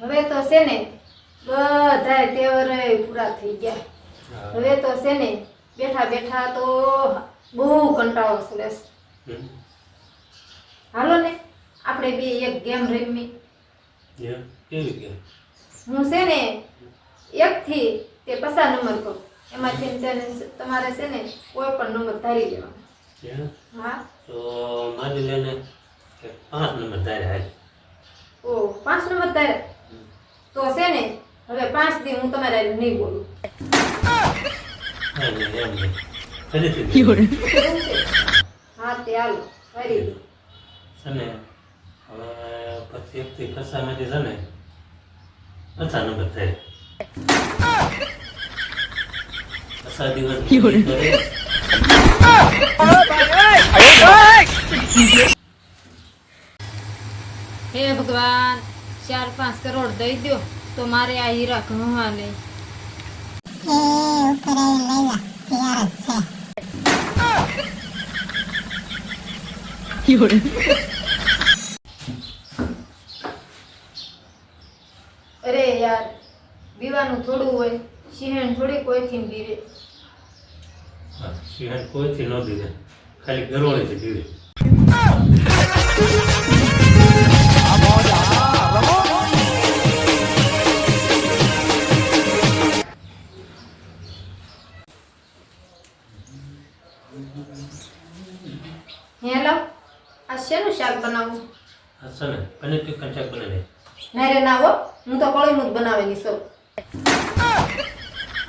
હવે તો છે ને બધાય તેવરે પૂરા થઈ ગયા. હવે તો છે ને બેઠા બેઠા તો બહુ કંટાળો હમ. હાલો ને આપણે બે એક ગેમ રમી હું છે ને એક થી તે પસાર નંબર કહું એમાંથી તમારે છે ને કોઈ પણ નંબર ધારી લેવાનો. હા. તો માની લેને પાંચ નંબર હાલ. ઓ પાંચ નંબર તારે. તો છે ને હવે પાંચ દી હું તમારે નહીં બોલું. હા, તે હાલો દો. છે હવે પછી એકથી કસામાંથી છે ને પચાસ નંબર થાય. કસા દિવસ હે ભગવાન ચાર પાંચ કરોડ દઈ દો તો મારે આ હીરા ઘણવા નહીં એ ઉપર લઈ લે તૈયાર જ છે. અરે યાર બીવાનું થોડું હોય સિંહણ થોડી કોઈથી બીવે. હા, સિંહણ કોઈથી ન બીવે ખાલી ગરોળીથી દીધે આ શેનું શાક બનાવું? હા છે ને પનીર ટિક્કા શાક બનાવે ના રે ના હો. હું તો કોળી જ બનાવેલી સૌ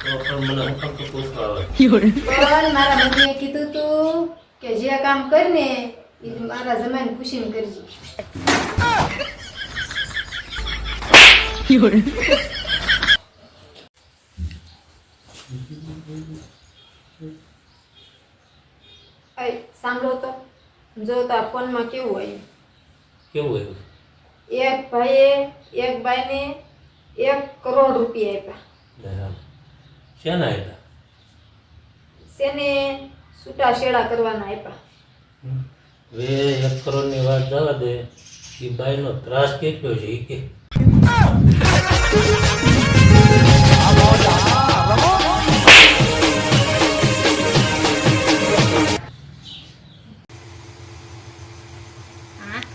તો પણ મને હું કામ તો પૂછવા આવે પણ મારા મમ્મીએ કીધું તું કે જે કામ કરીને એ મારા જમાઈને ખુશીને કરજે. સાંભળો તો. જો તો કેવું હોય? કેવું હોય? એક ભાઈએ એક ભાઈને એક કરોડ રૂપિયા આપ્યા. શેના આપ્યા? શેને છૂટા શેડા કરવાના આપ્યા. હવે એક કરોડની વાત જવા દે. એ ભાઈનો ત્રાસ કેટલો છે એ કે.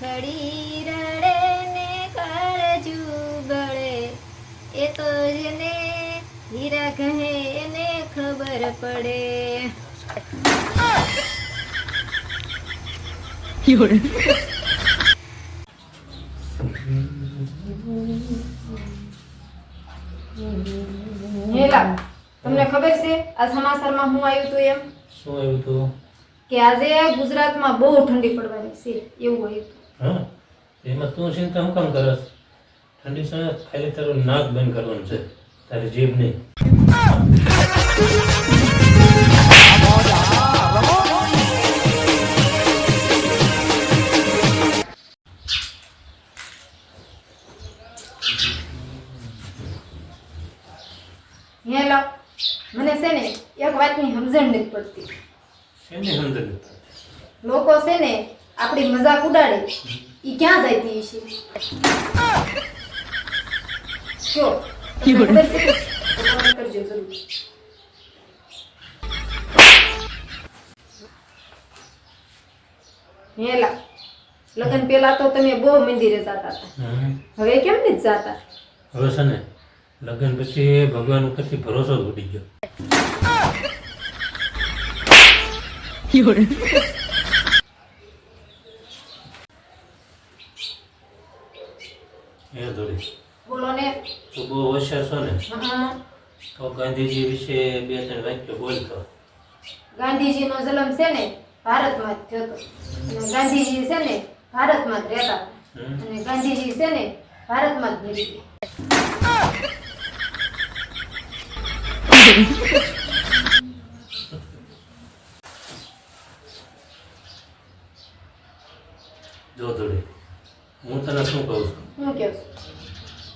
આખડી રડે ને કાળજુ બળે એ તો જેને હીરા કહે એને ખબર પડે. તમને ખબર છે આ સમાચારમાં હું આવ્યું હતું એમ? શું આવ્યું હતું કે આજે ગુજરાતમાં બહુ ઠંડી પડવાની છે એવું આવ્યું હા એમાં તું ચિંતા હું કામ કરસ? ઠંડી સમય ખાલી તારું નાક બંધ કરવાનું છે. તારી જીભ નહીં. હેલા મને છે ને એક વાતની સમજણ નથી પડતી. શેની સમજણ નથી પડતી? લોકો છે ને આપણી મજાક ઉડાડે. ઈ ક્યાં જતી છે કરજો જરૂર. હેલા લગન પેલા તો તમે બહુ મંદિરે જતા હતા. હવે કેમ નથી જતા? હવે છે ને લગ્ન પછી ભગવાન ઉપરથી ભરોસો જ ઉડી ગયો. એ ધોરી બોલો ને તો બહુ હોશિયાર છો ને. હા. તો ગાંધીજી વિશે બે ત્રણ વાક્ય બોલતો ગાંધીજીનો જન્મ છે ને ભારતમાં જ થયો હતો. ગાંધીજી છે ને ભારતમાં જ રહેતા. અને ગાંધીજી છે ને ભારતમાં જ મરી જો થોડી હું તને શું કહું છું? હું કહું છું?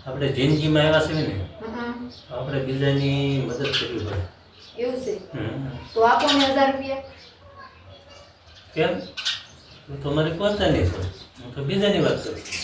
આપણે જિંદગીમાં આવ્યા છીએ ને આપણે બીજાની મદદ કરવી પડે. એવું છે? તો આપો ને હજાર રૂપિયા? કેમ? હું તો મારી પોતાની છું. હું તો બીજાની વાત કરું છું.